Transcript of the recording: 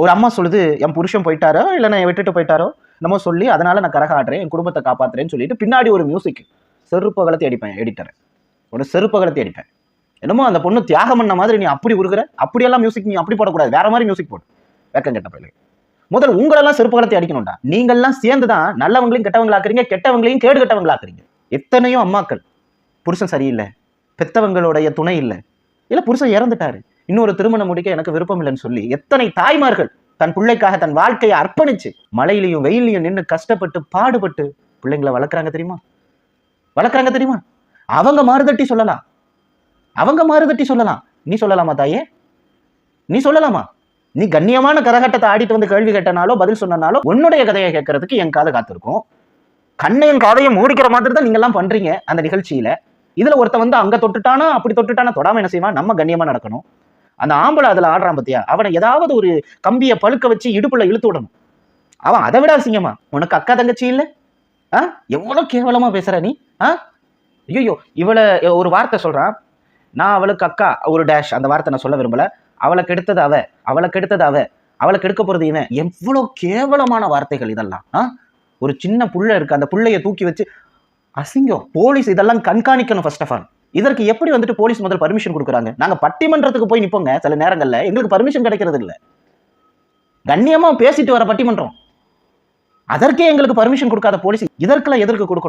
ஒரு அம்மா சொல்லுது என் புருஷன் போயிட்டாரோ இல்லை நான் விட்டுட்டு போயிட்டாரோ? என்னமோ சொல்லி அதனால நான் கரக ஆடுறேன் என் குடும்பத்தை காப்பாத்துறேன்னு சொல்லிட்டு பின்னாடி ஒரு மியூசிக் செருப்பகலத்தை அடிப்பேன் எடிட்டர் ஒரு செருப்பகலத்தை அடிப்பேன் என்னமோ அந்த பொண்ணு தியாகம் பண்ண மாதிரி நீ அப்படி உருகுற அப்படியெல்லாம் மியூசிக் நீ அப்படி போடக்கூடாது. வேற மாதிரி மியூசிக் போடு. வெக்கம் கெட்ட பயில முதல் உங்களெல்லாம் செருப்பகலத்தை அடிக்கணும்டா. நீங்கள்லாம் சேர்ந்து தான் நல்லவங்களையும் கெட்டவங்களாக்குறீங்க கெட்டவங்களையும் கேடு கெட்டவங்களாக்குறீங்க. எத்தனையோ அம்மாக்கள் புருஷன் சரியில்லை பெத்தவங்களுடைய துணை இல்லை இல்லை புருஷன் இறந்துட்டாரு. இன்னொரு திருமணம் முடிக்க எனக்கு விருப்பம் இல்லைன்னு சொல்லி எத்தனை தாய்மார்கள் தன் பிள்ளைக்காக தன் வாழ்க்கையை அர்ப்பணிச்சு மழையிலையும் வெயிலையும் நின்று கஷ்டப்பட்டு பாடுபட்டு பிள்ளைங்களை வளர்க்குறாங்க தெரியுமா? வளர்க்குறாங்க தெரியுமா? அவங்க மாறுதட்டி சொல்லலாம். அவங்க மாறுதட்டி சொல்லலாம். நீ சொல்லலாமா தாயே? நீ சொல்லலாமா? நீ கண்ணியமான கரகட்டத்தை ஆடிட்டு வந்து கேள்வி கேட்டனாலோ பதில் சொன்னனாலோ உன்னுடைய கதையை கேட்கறதுக்கு என் காது காத்திருக்கும். கண்ணையும் காதையும் மூடிக்கிற மாதிரி தான் நீங்க எல்லாம் பண்றீங்க அந்த நிகழ்ச்சியில. இதுல ஒருத்த வந்து அங்க தொட்டுட்டானா அப்படி தொட்டுட்டானா தொடாம என்ன செய்வான்? நம்ம கண்ணியமா நடக்கணும். அந்த ஆம்பளை அதில் ஆடுறான் பத்தியா? அவனை ஏதாவது ஒரு கம்பியை பழுக்க வச்சு இடுப்புல இழுத்து விடணும். அவன் அதை விட அசிங்கமா? உனக்கு அக்கா தங்கச்சி இல்லை? ஆ? எவ்வளோ கேவலமாக பேசுகிற நீ? ஆ? ஐயோ இவளை ஒரு வார்த்தை சொல்கிறான் நான் அவளுக்கு அக்கா ஒரு டேஷ் அந்த வார்த்தை நான் சொல்ல விரும்பலை. அவளை கெடுத்தது அவ அவளை கெடுத்தது அவ அவளை கெடுக்க போகிறது இவன். எவ்வளோ கேவலமான வார்த்தைகள் இதெல்லாம் ஆ? ஒரு சின்ன புள்ள இருக்கு அந்த புள்ளைய தூக்கி வச்சு அசிங்கம். போலீஸ் இதெல்லாம் கண்காணிக்கணும் ஃபர்ஸ்ட் ஆஃப் ஆல் இதற்கு எப்படி வந்துட்டு போலீஸ் முதல் பர்மிஷன் கொடுக்குறாங்க? நாங்க பட்டிமன்றத்துக்கு போய் நிப்போங்க சில நேரங்கள்ல. எங்களுக்கு பர்மிஷன் கிடைக்கிறது இல்ல. கண்ணியமா பேசிட்டு வர பட்டிமன்றம். அதற்கே எங்களுக்கு பர்மிஷன் கொடுக்காத போலீஸ். இதற்கெல்லாம் எதற்கு கொடுக்கணும்?